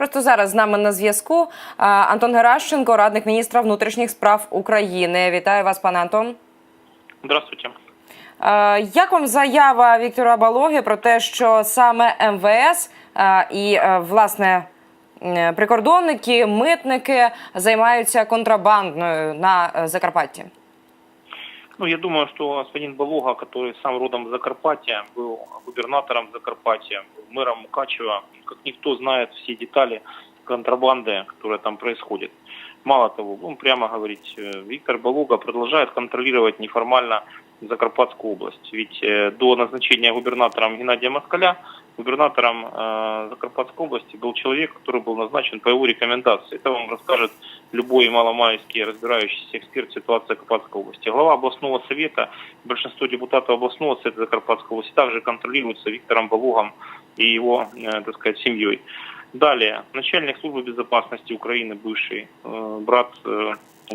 Просто зараз з нами на зв'язку Антон Геращенко, радник міністра внутрішніх справ України. Вітаю вас, пане Антон. Здравствуйте. Е, Як вам заява Віктора Балоги про те, що саме МВС е, і е, власне е, прикордонники, митники займаються контрабандною на е, Закарпатті? Ну, я думаю, что господин Балога, который сам родом из Закарпатья, был губернатором Закарпатья, был мэром Мукачева, как никто знает все детали контрабанды, которая там происходит. Мало того, будем прямо говорить, э, Виктор Балога продолжает контролировать неформально Закарпатскую область. Ведь э, до назначения губернатором Геннадия Москаля губернатором э, Закарпатской области был человек, который был назначен по его рекомендации. Это вам расскажет любой маломальский разбирающийся эксперт ситуации Закарпатской области. Глава областного совета, большинство депутатов областного совета Закарпатской области также контролируются Виктором Балугом и его, э, так сказать, семьей. Далее, начальник службы безопасности Украины, бывший брат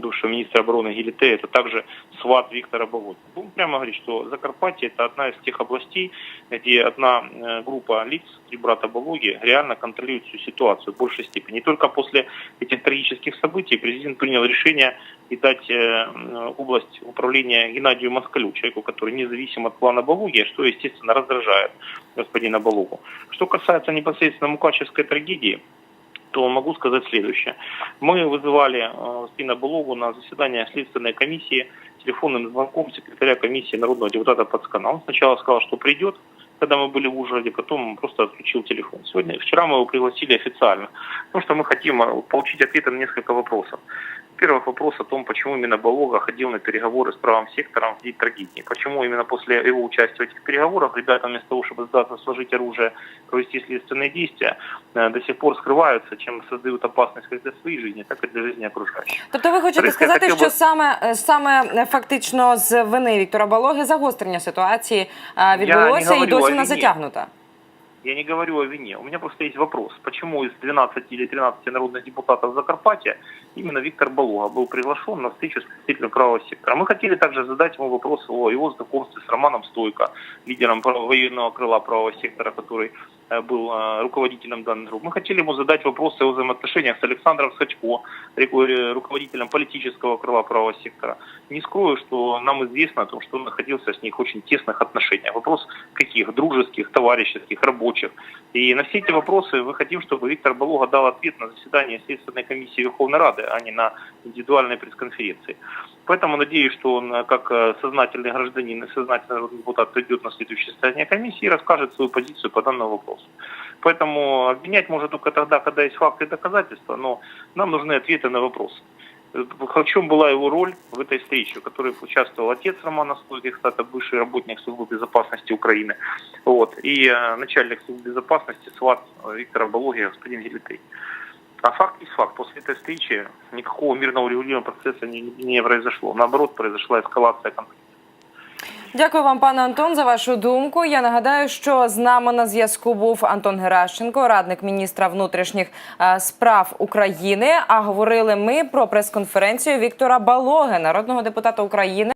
бывшего министра обороны Гелите, это также сват Виктора Балуги. Будем прямо говорить, что Закарпатье это одна из тех областей, где одна э, группа лиц, три брата Балуги, реально контролирует всю ситуацию в большей степени. И только после этих трагических событий президент принял решение и дать э, м, область управления Геннадию Москалю, человеку, который независим от плана Балуги, что, естественно, раздражает господина Балугу. Что касается непосредственно Мукачевской трагедии, то могу сказать следующее. Мы вызывали э, Спина Балогу на заседание следственной комиссии телефонным звонком секретаря комиссии народного депутата Пацкана. Он сначала сказал, что придет, когда мы были в Ужгороде, потом он просто отключил телефон. Сегодня, вчера мы его пригласили официально, потому что мы хотим э, получить ответы на несколько вопросов. Первый вопрос о том, почему именно Балога ходил на переговоры с правым сектором в день трагедии. Почему именно после его участия в этих переговорах ребята вместо того, чтобы сдаться, сложить оружие, провести следственные действия, э, до сих пор скрываются, чем создают опасность как для своей жизни, так и для жизни окружающих. Тобто, ви хочете Борис, я сказати, хотів що би- саме е, саме е, фактично з вини Віктора Балоги загострення ситуації е, відбулося і говорю досі о вона вині. затягнута? Я не говорю о вине. У меня просто есть вопрос. Почему из 12 или 13 народных депутатов Закарпатья именно Виктор Балога был приглашен на встречу с представителем правого сектора? Мы хотели также задать ему вопрос о его знакомстве с Романом Стойко, лидером военного крыла правого сектора, который был э, руководителем данной группы. Мы хотели ему задать вопрос о взаимоотношениях с Александром Сачко, э, руководителем политического крыла правого сектора. Не скрою, что нам известно о том, что он находился с них в очень тесных отношениях. Вопрос каких? Дружеских, товарищеских, рабочих. И на все эти вопросы мы хотим, чтобы Виктор Балога дал ответ на заседании Следственной комиссии Верховной Рады, а не на индивидуальной пресс-конференции. Поэтому надеюсь, что он, э, как э, сознательный гражданин и сознательный депутат, придет на следующее заседание комиссии и расскажет свою позицию по данному вопросу. Поэтому обвинять можно только тогда, когда есть факты и доказательства, но нам нужны ответы на вопросы. В чем была его роль в этой встрече, в которой участвовал отец Романа Стойки, кстати, бывший работник службы безопасности Украины, вот, и э, начальник службы безопасности СВАТ Виктора Балоги, господин Гелитей. А факт есть факт. После этой встречи никакого мирного урегулирования процесса не, не произошло. Наоборот, произошла эскалация конфликта. Дякую вам, пане Антон, за вашу думку. Я нагадаю, що з нами на зв'язку був Антон Геращенко, радник міністра внутрішніх е, справ України. А говорили ми про прес-конференцію Віктора Балоги, народного депутата України.